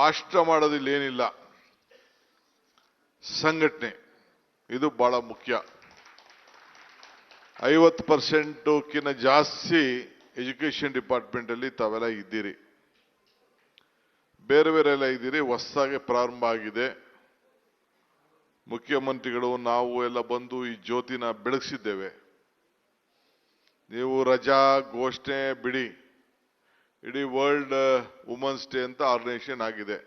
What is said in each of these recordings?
ಭಾಷಣ ಮಾಡೋದಿಲ್ಲ ಏನಿಲ್ಲ. ಸಂಘಟನೆ, ಇದು ಬಹಳ ಮುಖ್ಯ. ಐವತ್ತು ಪರ್ಸೆಂಟುಕಿನ್ನ ಜಾಸ್ತಿ ಎಜುಕೇಷನ್ ಡಿಪಾರ್ಟ್ಮೆಂಟ್ ಅಲ್ಲಿ ತಾವೆಲ್ಲ ಇದ್ದೀರಿ. ಬೇರೆ ಬೇರೆ ಎಲ್ಲ ಇದ್ದೀರಿ, ಹೊಸದಾಗಿ ಪ್ರಾರಂಭ ಆಗಿದೆ. ಮುಖ್ಯಮಂತ್ರಿಗಳು, ನಾವು ಎಲ್ಲ ಬಂದು ಈ ಜ್ಯೋತಿನ ಬೆಳಗಿಸಿದ್ದೇವೆ. ನೀವು ರಜಾ ಘೋಷಣೆ ಬಿಡಿ. ಇಡೀ ವರ್ಲ್ಡ್ ವುಮನ್ಸ್ ಡೇ ಅಂತ ಆರ್ಗನೈಸೇಷನ್ ಆಗಿದೆ.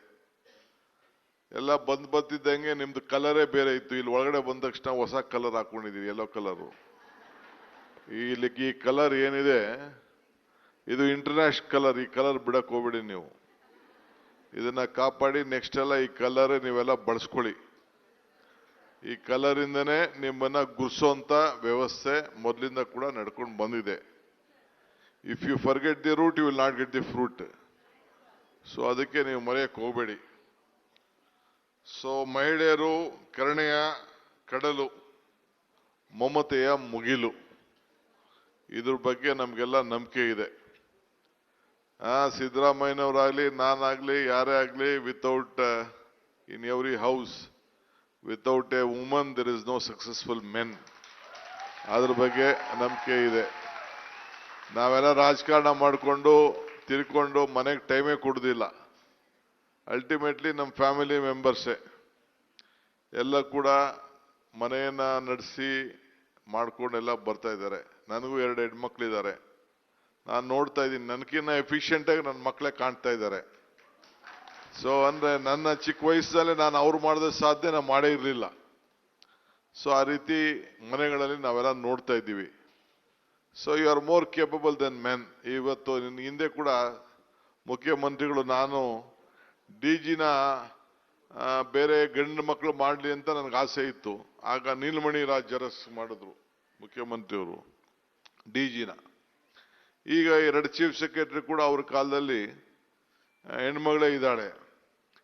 ಎಲ್ಲ ಬಂದ್ ಬಂದಿದ್ದಂಗೆ ನಿಮ್ದು ಕಲರೇ ಬೇರೆ ಇತ್ತು. ಇಲ್ಲಿ ಒಳಗಡೆ ಬಂದ ತಕ್ಷಣ ಹೊಸ ಕಲರ್ ಹಾಕೊಂಡಿದೀವಿ ಎಲ್ಲೋ ಕಲರು ಇಲ್ಲಿ ಈ ಕಲರ್ ಏನಿದೆ, ಇದು ಇಂಟರ್ನ್ಯಾಷನಲ್ ಕಲರ್ ಈ ಕಲರ್ ಬಿಡಕ್ ಹೋಗ್ಬಿಡಿ ನೀವು. ಇದನ್ನ ಕಾಪಾಡಿ ನೆಕ್ಸ್ಟ್ ಎಲ್ಲ ಈ ಕಲರ್ ನೀವೆಲ್ಲ ಬಳಸ್ಕೊಳ್ಳಿ. ಈ ಕಲರ್ ಇಂದನೇ ನಿಮ್ಮನ್ನ ಗುರ್ಸೋಂತ ವ್ಯವಸ್ಥೆ ಮೊದಲಿಂದ ಕೂಡ ನಡ್ಕೊಂಡು ಬಂದಿದೆ. If you forget the root you will not get the fruit so ಅದಕ್ಕೆ ನೀವು ಮರೆಯಕ್ಕೆ ಹೋಗಬೇಡಿ. ಸೊ ಮಹಿಳೆಯರು ಕರುಣೆಯ ಕಡಲು, ಮಮತೆಯ ಮುಗಿಲು. ಇದ್ರ ಬಗ್ಗೆ ನಮಗೆಲ್ಲ ನಂಬಿಕೆ ಇದೆ. ಆ, ಸಿದ್ದರಾಮಯ್ಯನವರಾಗ್ಲಿ, ನಾನಾಗ್ಲಿ, ಯಾರೇ ಆಗಲಿ without in every house without a woman there is no successful men ಅದ್ರ ಬಗ್ಗೆ ನಂಬಿಕೆ ಇದೆ. ನಾವೆಲ್ಲ ರಾಜಕಾರಣ ಮಾಡಿಕೊಂಡು ತಿರ್ಕೊಂಡು ಮನೆಗೆ ಟೈಮೇ ಕೊಡೋದಿಲ್ಲ. ಅಲ್ಟಿಮೇಟ್ಲಿ ನಮ್ಮ ಫ್ಯಾಮಿಲಿ ಮೆಂಬರ್ಸೇ ಎಲ್ಲ ಕೂಡ ಮನೆಯನ್ನು ನಡೆಸಿ ಮಾಡ್ಕೊಂಡೆಲ್ಲ ಬರ್ತಾ ಇದ್ದಾರೆ. ನನಗೂ ಎರಡು ಹೆಣ್ಮಕ್ಳಿದ್ದಾರೆ ನಾನು ನೋಡ್ತಾ ಇದ್ದೀನಿ. ನನಗಿನ್ನ ಎಫಿಷಿಯೆಂಟಾಗಿ ನನ್ನ ಮಕ್ಕಳೇ ಕಾಣ್ತಾ ಇದ್ದಾರೆ. ಸೊ ಅಂದರೆ ನನ್ನ ಚಿಕ್ಕ ವಯಸ್ಸಲ್ಲೇ ನಾನು ಅವ್ರು ಮಾಡಿದ ಸಾಧ್ಯ ನಾನು ಮಾಡೇ ಇರಲಿಲ್ಲ. ಸೊ ಆ ರೀತಿ ಮನೆಗಳಲ್ಲಿ ನಾವೆಲ್ಲ ನೋಡ್ತಾ ಇದ್ದೀವಿ. So you are more capable than men ಇವತ್ತು ನಿನ್ನ ಹಿಂದೆ ಕೂಡ ಮುಖ್ಯಮಂತ್ರಿಗಳು ನಾನು ಡಿ ಜಿನ ಬೇರೆ ಗಂಡು ಮಕ್ಕಳು ಮಾಡಲಿ ಅಂತ ನನಗೆ ಆಸೆ ಇತ್ತು ಆಗ ನೀಲಮಣಿ ರಾಜ್ ಜರಸ್ ಮಾಡಿದ್ರು ಮುಖ್ಯಮಂತ್ರಿಯವರು ಡಿ ಜಿನ ಈಗ ಎರಡು ಚೀಫ್ ಸೆಕ್ರೆಟರಿ ಕೂಡ ಅವ್ರ ಕಾಲದಲ್ಲಿ ಹೆಣ್ಮಗಳೇ ಇದ್ದಾಳೆ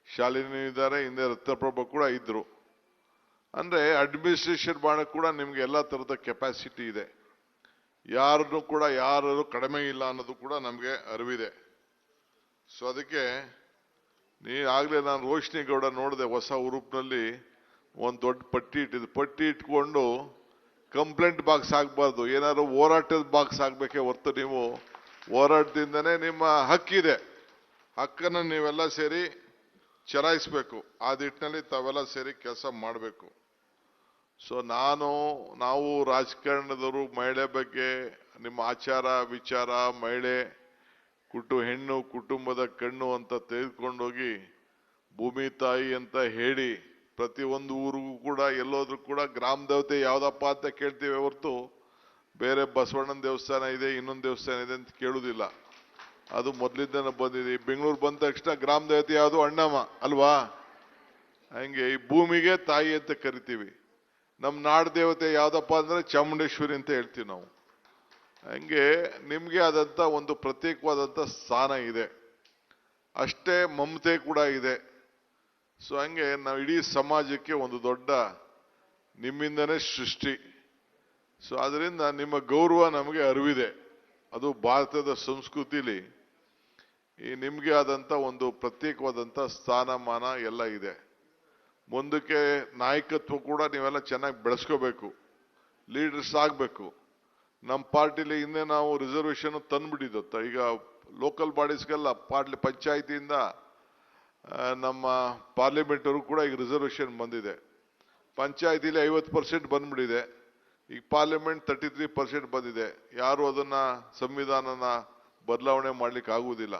ಶಾಲಿನಿ ಇದ್ದಾರೆ ಹಿಂದೆ ರತ್ನಪ್ರಭ ಕೂಡ ಇದ್ರು ಅಂದರೆ ಅಡ್ಮಿನಿಸ್ಟ್ರೇಷನ್ ಮಾಡಕ್ ಕೂಡ ನಿಮಗೆ ಎಲ್ಲ ಥರದ ಕೆಪಾಸಿಟಿ ಇದೆ ಯಾರನ್ನು ಕೂಡ ಯಾರು ಕಡಿಮೆ ಇಲ್ಲ ಅನ್ನೋದು ಕೂಡ ನಮಗೆ ಅರಿವಿದೆ. ಸೊ ಅದಕ್ಕೆ ನೀ ಆಗಲೇ ನಾನು ರೋಷಿನಿ ಗೌಡ ನೋಡಿದೆ, ಹೊಸ ಉರುಪ್ನಲ್ಲಿ ಒಂದು ದೊಡ್ಡ ಪಟ್ಟಿ ಇಟ್ಟಿದ್ದು ಪಟ್ಟಿ ಇಟ್ಕೊಂಡು ಕಂಪ್ಲೇಂಟ್ ಬಾಕ್ಸ್ ಆಗಬಾರ್ದು. ಏನಾದ್ರು ಹೋರಾಟದ ಬಾಕ್ಸ್ ಆಗಬೇಕೇ ಹೊರತು ನೀವು. ಹೋರಾಟದಿಂದನೇ ನಿಮ್ಮ ಹಕ್ಕಿದೆ ಹಕ್ಕನ್ನು ನೀವೆಲ್ಲ ಸೇರಿ ಚಲಾಯಿಸ್ಬೇಕು. ಆ ದಿಟ್ಟಿನಲ್ಲಿ ತಾವೆಲ್ಲ ಸೇರಿ ಕೆಲಸ ಮಾಡಬೇಕು. ಸೊ ನಾನು, ನಾವು ರಾಜಕಾರಣದವರು, ಮಹಿಳೆ ಬಗ್ಗೆ ನಿಮ್ಮ ಆಚಾರ, ವಿಚಾರ, ಮಹಿಳೆ, ಕುಟು, ಹೆಣ್ಣು, ಕುಟುಂಬದ ಕಣ್ಣು ಅಂತ ತೆಗೆದುಕೊಂಡೋಗಿ ಭೂಮಿ ತಾಯಿ ಅಂತ ಹೇಳಿ ಪ್ರತಿ ಒಂದು ಊರಿಗೂ ಕೂಡ, ಎಲ್ಲೋದ್ರೂ ಕೂಡ ಗ್ರಾಮ ದೇವತೆ ಯಾವ್ದಪ್ಪ ಅಂತ ಕೇಳ್ತೀವಿ ಹೊರತು ಬೇರೆ ಬಸವಣ್ಣನ ದೇವಸ್ಥಾನ ಇದೆ, ಇನ್ನೊಂದು ದೇವಸ್ಥಾನ ಇದೆ ಅಂತ ಕೇಳುವುದಿಲ್ಲ. ಅದು ಮೊದಲಿಂದನೇ ಬಂದಿದೆ. ಬೆಂಗಳೂರು ಬಂದ ತಕ್ಷಣ ಗ್ರಾಮ ದೇವತೆ ಯಾವುದು? ಅಣ್ಣಮ್ಮ, ಅಲ್ವಾ? ಹಂಗೆ ಈ ಭೂಮಿಗೆ ತಾಯಿ ಅಂತ ಕರಿತೀವಿ. ನಮ್ಮ ನಾಡ ದೇವತೆ ಅಂದರೆ ಅಂದ್ರೆ ಚಾಮುಂಡೇಶ್ವರಿ ಅಂತ ಹೇಳ್ತೀವಿ ನಾವು. ಹಂಗೆ ನಿಮಗೆ ಆದಂಥ ಒಂದು ಪ್ರತ್ಯೇಕವಾದಂಥ ಸ್ಥಾನ ಇದೆ. ಅಷ್ಟೇ ಮಮತೆ ಕೂಡ ಇದೆ. ಸೊ ಹಂಗೆ ನಾವು ಇಡೀ ಸಮಾಜಕ್ಕೆ ಒಂದು ದೊಡ್ಡ ನಿಮ್ಮಿಂದನೇ ಸೃಷ್ಟಿ. ಸೊ ಅದರಿಂದ ನಿಮ್ಮ ಗೌರವ ನಮಗೆ ಅರಿವಿದೆ. ಅದು ಭಾರತದ ಸಂಸ್ಕೃತಿಲಿ ಈ ನಿಮಗೆ ಆದಂಥ ಒಂದು ಪ್ರತ್ಯೇಕವಾದಂಥ ಸ್ಥಾನಮಾನ ಎಲ್ಲ ಇದೆ. ಮುಂದಕ್ಕೆ ನಾಯಕತ್ವ ಕೂಡ ನೀವೆಲ್ಲ ಚೆನ್ನಾಗಿ ಬೆಳೆಸ್ಕೋಬೇಕು. ಲೀಡರ್ಸ್ ಆಗಬೇಕು. ನಮ್ಮ ಪಾರ್ಟಿಲಿ ಹಿಂದೆ ನಾವು ರಿಸರ್ವೇಷನ್ ತಂದ್ಬಿಟ್ಟಿದ್ದತ್ತ. ಈಗ ಲೋಕಲ್ ಬಾಡೀಸ್ಗೆಲ್ಲ ಪಾರ್ಟಿ ಪಂಚಾಯತಿಯಿಂದ ನಮ್ಮ ಪಾರ್ಲಿಮೆಂಟವರು ಕೂಡ ಈಗ ರಿಸರ್ವೇಷನ್ ಬಂದಿದೆ. ಪಂಚಾಯತಿಲಿ ಐವತ್ತು ಪರ್ಸೆಂಟ್ ಬಂದ್ಬಿಟ್ಟಿದೆ. ಈಗ ಪಾರ್ಲಿಮೆಂಟ್ ತರ್ಟಿ ತ್ರೀ ಪರ್ಸೆಂಟ್ ಬಂದಿದೆ. ಯಾರು ಅದನ್ನ, ಸಂವಿಧಾನನ ಬದಲಾವಣೆ ಮಾಡ್ಲಿಕ್ಕೆ ಆಗುವುದಿಲ್ಲ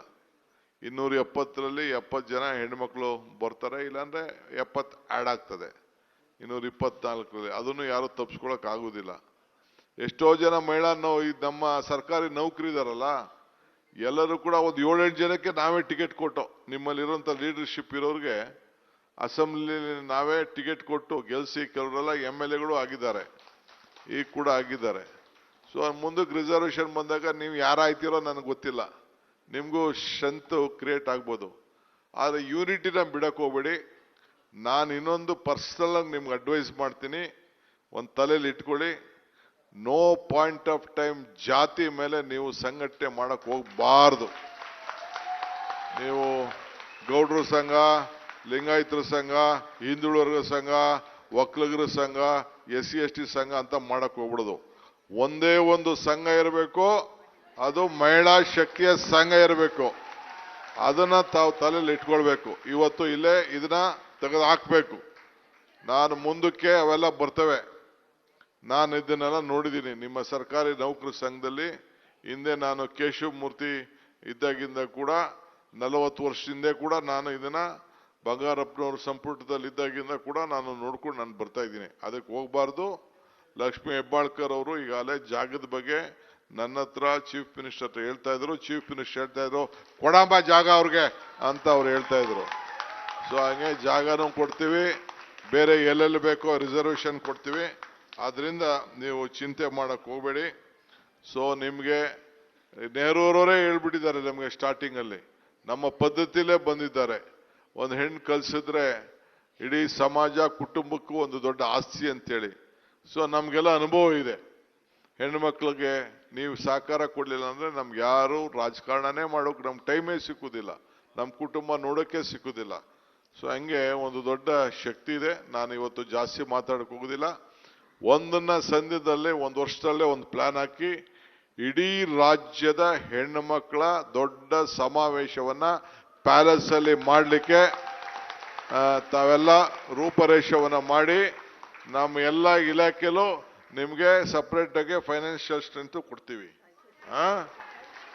ಇನ್ನೂರ ಎಪ್ಪತ್ತರಲ್ಲಿ ಎಪ್ಪತ್ತು ಜನ ಹೆಣ್ಮಕ್ಳು ಬರ್ತಾರೆ, ಇಲ್ಲಾಂದ್ರೆ ಎಪ್ಪತ್ತು ಆ್ಯಡ್ ಆಗ್ತದೆ. ಇನ್ನೂರ ಇಪ್ಪತ್ನಾಲ್ಕರಲ್ಲಿ ಅದನ್ನು ಯಾರು ತಪ್ಪಿಸ್ಕೊಳಕ್ ಆಗುದಿಲ್ಲ. ಎಷ್ಟೋ ಜನ ಮಹಿಳಾ ನೋ ಈ ನಮ್ಮ ಸರ್ಕಾರಿ ನೌಕರಿ ನೌಕರಿದಾರಲ್ಲ, ಎಲ್ಲರೂ ಕೂಡ ಒಂದು ಏಳೆಂಟು ಜನಕ್ಕೆ ನಾವೇ ಟಿಕೆಟ್ ಕೊಟ್ಟು ನಿಮ್ಮಲ್ಲಿರುವಂಥ ಲೀಡರ್ಶಿಪ್ ಇರೋರಿಗೆ ಅಸೆಂಬ್ಲಿ ನಾವೇ ಟಿಕೆಟ್ ಕೊಟ್ಟು ಗೆಲ್ಸಿ ಕೆಲವರೆಲ್ಲ ಎಂ ಎಲ್ ಎಗಳು ಆಗಿದ್ದಾರೆ. ಈಗ ಕೂಡ ಆಗಿದ್ದಾರೆ. ಸೊ ಮುಂದಕ್ಕೆ ರಿಸರ್ವೇಶನ್ ಬಂದಾಗ ನೀವು ಯಾರಾಯ್ತಿರೋ ನನಗೆ ಗೊತ್ತಿಲ್ಲ. ನಿಮಗೂ ಶಂತು ಕ್ರಿಯೇಟ್ ಆಗ್ಬೋದು. ಆದರೆ ಯೂನಿಟಿನ ಬಿಡಕ್ಕೆ ಹೋಗ್ಬೇಡಿ. ನಾನು ಇನ್ನೊಂದು ಪರ್ಸನಲ್ ಆಗಿ ನಿಮ್ಗೆ ಅಡ್ವೈಸ್ ಮಾಡ್ತೀನಿ. ಒಂದು ತಲೆಯಲ್ಲಿ ಇಟ್ಕೊಳ್ಳಿ. ನೋ ಪಾಯಿಂಟ್ ಆಫ್ ಟೈಮ್ ಜಾತಿ ಮೇಲೆ ನೀವು ಸಂಘಟನೆ ಮಾಡಕ್ಕೆ ಹೋಗಬಾರ್ದು. ನೀವು ಗೌಡ್ರ ಸಂಘ, ಲಿಂಗಾಯತರ ಸಂಘ ಹಿಂದುಳಿವರ್ಗ ಸಂಘ, ಒಕ್ಕಲಿಗರ ಸಂಘ ಎಸ್ ಸಿ ಎಸ್ ಟಿ ಸಂಘ ಅಂತ ಮಾಡಕ್ ಹೋಗ್ಬಿಡೋದು. ಒಂದೇ ಒಂದು ಸಂಘ ಇರಬೇಕು. ಅದು ಮಹಿಳಾ ಶಕ್ತಿಯ ಸಂಘ ಇರಬೇಕು. ಅದನ್ನ ತಾವು ತಲೆಯಲ್ಲಿ ಇಟ್ಕೊಳ್ಬೇಕು. ಇವತ್ತು ಇಲ್ಲೇ ಇದನ್ನ ತೆಗೆದು ಹಾಕಬೇಕು ನಾನು ಮುಂದಕ್ಕೆ ಅವೆಲ್ಲ ಬರ್ತವೆ. ನಾನು ಇದನ್ನೆಲ್ಲ ನೋಡಿದ್ದೀನಿ. ನಿಮ್ಮ ಸರ್ಕಾರಿ ನೌಕರ ಸಂಘದಲ್ಲಿ ಹಿಂದೆ ನಾನು ಕೇಶವ್ ಮೂರ್ತಿ ಇದ್ದಾಗಿಂದ ಕೂಡ ನಲವತ್ತು ವರ್ಷದಿಂದ ಕೂಡ ನಾನು ಇದನ್ನ ಬಂಗಾರಪ್ಪನವ್ರ ಸಂಪುಟದಲ್ಲಿ ಇದ್ದಾಗಿಂದ ಕೂಡ ನಾನು ನೋಡ್ಕೊಂಡು ನಾನು ಬರ್ತಾ ಇದ್ದೀನಿ. ಅದಕ್ಕೆ ಹೋಗಬಾರ್ದು. ಲಕ್ಷ್ಮೀ ಹೆಬ್ಬಾಳ್ಕರ್ ಅವರು ಈಗಾಗಲೇ ಜಾಗದ ಬಗ್ಗೆ ನನ್ನ ಹತ್ರ ಚೀಫ್ ಮಿನಿಸ್ಟರ್ ಹತ್ರ ಹೇಳ್ತಾ ಇದ್ರು ಚೀಫ್ ಮಿನಿಸ್ಟರ್ ಹೇಳ್ತಾ ಇದ್ರು, ಕೊಡಂಬ ಜಾಗ ಅವ್ರಿಗೆ ಅಂತ ಅವ್ರು ಹೇಳ್ತಾ ಇದ್ರು. ಸೊ ಹಂಗೆ ಜಾಗನೂ ಕೊಡ್ತೀವಿ, ಬೇರೆ ಎಲ್ಲೆಲ್ಲಿ ಬೇಕೋ ರಿಸರ್ವೇಷನ್ ಕೊಡ್ತೀವಿ. ಆದ್ರಿಂದ ನೀವು ಚಿಂತೆ ಮಾಡಕ್ ಹೋಗಬೇಡಿ. ಸೊ ನಿಮಗೆ ನೆಹರೂರವರೇ ಹೇಳ್ಬಿಟ್ಟಿದ್ದಾರೆ ನಮಗೆ ಸ್ಟಾರ್ಟಿಂಗ್ ಅಲ್ಲಿ. ನಮ್ಮ ಪದ್ಧತಿಲೇ ಬಂದಿದ್ದಾರೆ. ಒಂದು ಹೆಣ್ಣು ಕಲ್ಸಿದ್ರೆ ಇಡೀ ಸಮಾಜ, ಕುಟುಂಬಕ್ಕೂ ಒಂದು ದೊಡ್ಡ ಆಸ್ತಿ ಅಂತೇಳಿ. ಸೊ ನಮಗೆಲ್ಲ ಅನುಭವ ಇದೆ. ಹೆಣ್ಣು ಮಕ್ಳಿಗೆ ನೀವು ಸಹಕಾರ ಕೊಡ್ಲಿಲ್ಲ ಅಂದ್ರೆ ನಮ್ಗೆ ಯಾರು ರಾಜಕಾರಣನೇ ಮಾಡೋಕೆ ನಮ್ಗೆ ಟೈಮೇ ಸಿಕ್ಕುದಿಲ್ಲ. ನಮ್ಮ ಕುಟುಂಬ ನೋಡೋಕೆ ಸಿಕ್ಕುದಿಲ್ಲ. ಸೊ ಹಂಗೆ ಒಂದು ದೊಡ್ಡ ಶಕ್ತಿ ಇದೆ. ನಾನು ಇವತ್ತು ಜಾಸ್ತಿ ಮಾತಾಡಕ್ಕೆ ಹೋಗೋದಿಲ್ಲ. ಒಂದನ್ನ ಸಂಧ್ಯದಲ್ಲೇ ಒಂದು ವರ್ಷದಲ್ಲೇ ಒಂದು ಪ್ಲಾನ್ ಹಾಕಿ ಇಡೀ ರಾಜ್ಯದ ಹೆಣ್ಣು ಮಕ್ಕಳ ದೊಡ್ಡ ಸಮಾವೇಶವನ್ನ ಪ್ಯಾಲೇಸ್ ಅಲ್ಲಿ ಮಾಡಲಿಕ್ಕೆ ತಾವೆಲ್ಲ ರೂಪರೇಷವನ್ನು ಮಾಡಿ, ನಮ್ಮ ಎಲ್ಲ ಇಲಾಖೆಲೂ ನಿಮ್ಗೆ ಸಪ್ರೇಟಾಗಿ ಫೈನಾನ್ಷಿಯಲ್ ಸ್ಟ್ರೆಂತ್ ಕೊಡ್ತೀವಿ. ಹಾಂ?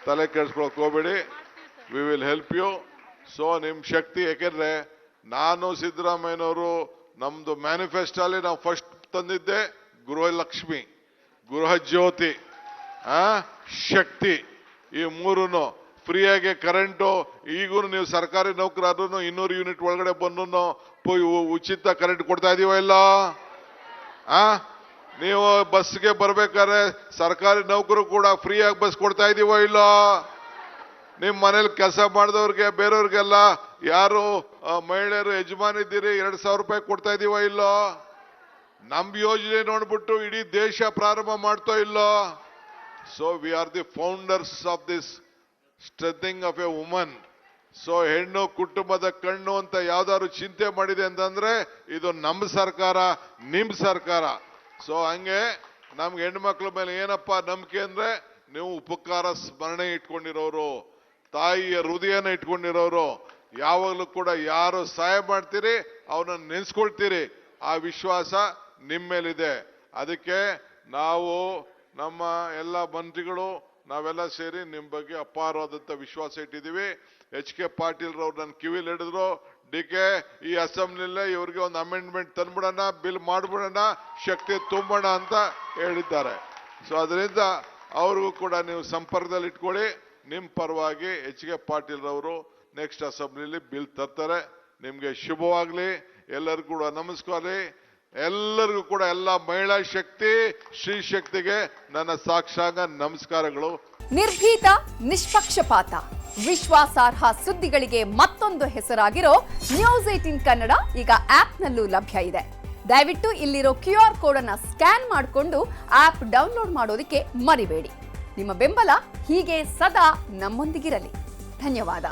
ತಲೆ ಕೆಡಿಸ್ಕೊಳಕ್ ಹೋಗ್ಬೇಡಿ. We will help you so ನಿಮ್ಮ ಶಕ್ತಿ ಯಾಕೆಂದ್ರೆ ನಾನು ಸಿದ್ದರಾಮಯ್ಯನವರು ನಮ್ದು ಮ್ಯಾನಿಫೆಸ್ಟೋ ಅಲ್ಲಿ ನಾವು ಫಸ್ಟ್ ತಂದಿದ್ದೆ ಗೃಹಲಕ್ಷ್ಮಿ, ಗೃಹ ಜ್ಯೋತಿ ಶಕ್ತಿ ಈ ಮೂರೂ ಫ್ರೀಯಾಗಿ ಕರೆಂಟು ಈಗೂ ನೀವು ಸರ್ಕಾರಿ ನೌಕರಾದ್ರೂ ಇನ್ನೂರು ಯೂನಿಟ್ ಒಳಗಡೆ ಬಂದು ಉಚಿತ ಕರೆಂಟ್ ಕೊಡ್ತಾ ಇದೀವ ಇಲ್ಲ? ಆ ನೀವು ಬಸ್ಗೆ ಬರ್ಬೇಕಾದ್ರೆ ಸರ್ಕಾರಿ ನೌಕರು ಕೂಡ ಫ್ರೀಯಾಗಿ ಬಸ್ ಕೊಡ್ತಾ ಇದೀವೋ ಇಲ್ಲ? ನಿಮ್ಮ ಮನೇಲಿ ಕೆಲಸ ಮಾಡಿದವ್ರಿಗೆ, ಬೇರೆಯವ್ರಿಗೆಲ್ಲ ಯಾರು ಮಹಿಳೆಯರು ಯಜಮಾನ್ ಇದ್ದೀರಿ, ಎರಡು ಸಾವಿರ ರೂಪಾಯಿ ಕೊಡ್ತಾ ಇದೀವೋ ಇಲ್ಲ? ನಮ್ ಯೋಜನೆ ನೋಡ್ಬಿಟ್ಟು ಇಡೀ ದೇಶ ಪ್ರಾರಂಭ ಮಾಡ್ತೋ ಇಲ್ಲ? So we are the founders of this strengthening of a woman so ಹೆಣ್ಣು ಕುಟುಂಬದ ಕಣ್ಣು ಅಂತ ಯಾವ್ದಾದ್ರು ಚಿಂತೆ ಮಾಡಿದೆ ಅಂತಂದ್ರೆ ಇದು ನಮ್ಮ ಸರ್ಕಾರ, ನಿಮ್ ಸರ್ಕಾರ. ಸೊ ಹಂಗೆ ನಮ್ಗೆ ಹೆಣ್ಮಕ್ಳ ಮೇಲೆ ಏನಪ್ಪ ನಂಬಿಕೆ ಅಂದ್ರೆ, ನೀವು ಉಪಕಾರ ಸ್ಮರಣೆ ಇಟ್ಕೊಂಡಿರೋರು, ತಾಯಿಯ ಹೃದಯನ ಇಟ್ಕೊಂಡಿರೋರು, ಯಾವಾಗಲೂ ಕೂಡ ಯಾರು ಸಹಾಯ ಮಾಡ್ತೀರಿ ಅವನನ್ನ ನೆನೆಸ್ಕೊಳ್ತೀರಿ. ಆ ವಿಶ್ವಾಸ ನಿಮ್ಮ ಮೇಲಿದೆ ಅದಕ್ಕೆ ನಾವು ನಮ್ಮ ಎಲ್ಲ ಮಂತ್ರಿಗಳು ನಾವೆಲ್ಲ ಸೇರಿ ನಿಮ್ಮ ಬಗ್ಗೆ ಅಪಾರವಾದಂತ ವಿಶ್ವಾಸ ಇಟ್ಟಿದ್ದೀವಿ. ಎಚ್ ಕೆ ಪಾಟೀಲ್ ರವ್ರು ನನ್ನ ಕಿವಿಲಿ ಹಿಡಿದ್ರು ಡಿ ಕೆ ಈ ಅಸೆಂಬ್ಲಿಲೇ ಇವ್ರಿಗೆ ಒಂದು ಅಮೆಂಡ್ಮೆಂಟ್ ತಂದ್ಬಿಡೋಣ, ಬಿಲ್ ಮಾಡ್ಬಿಡೋಣ, ಶಕ್ತಿ ತುಂಬೋಣ ಅಂತ ಹೇಳಿದ್ದಾರೆ. ಸೊ ಅದರಿಂದ ಅವ್ರಿಗೂ ಕೂಡ ನೀವು ಸಂಪರ್ಕದಲ್ಲಿ ಇಟ್ಕೊಳ್ಳಿ. ನಿಮ್ಮ ಪರವಾಗಿ ಎಚ್ ಕೆ ಪಾಟೀಲ್ ರವರು ನೆಕ್ಸ್ಟ್ ಅಸೆಂಬ್ಲಿಲಿ ಬಿಲ್ ತರ್ತಾರೆ. ನಿಮಗೆ ಶುಭವಾಗಲಿ. ಎಲ್ಲರಿಗೂ ಕೂಡ ನಮಸ್ಕಾರ. ಎಲ್ಲರಿಗೂ ಕೂಡ ಎಲ್ಲ ಮಹಿಳಾ ಶಕ್ತಿ, ಶ್ರೀ ಶಕ್ತಿಗೆ ನನ್ನ ಸಾಕ್ಷಾಂಗ ನಮಸ್ಕಾರಗಳು. ನಿರ್ಭೀತ, ನಿಷ್ಪಕ್ಷಪಾತ, ವಿಶ್ವಾಸಾರ್ಹ ಸುದ್ದಿಗಳಿಗೆ ಮತ್ತೊಂದು ಹೆಸರಾಗಿರೋ ನ್ಯೂಸ್ ಏಟಿನ್ ಕನ್ನಡ ಈಗ ಆಪ್ನಲ್ಲೂ ಲಭ್ಯ ಇದೆ. ದಯವಿಟ್ಟು ಇಲ್ಲಿರೋ ಕ್ಯೂ ಆರ್ ಕೋಡ್ ಅನ್ನ ಸ್ಕ್ಯಾನ್ ಮಾಡಿಕೊಂಡು ಆಪ್ ಡೌನ್ಲೋಡ್ ಮಾಡೋದಕ್ಕೆ ಮರಿಬೇಡಿ. ನಿಮ್ಮ ಬೆಂಬಲ ಹೀಗೆ ಸದಾ ನಮ್ಮೊಂದಿಗಿರಲಿ. ಧನ್ಯವಾದ.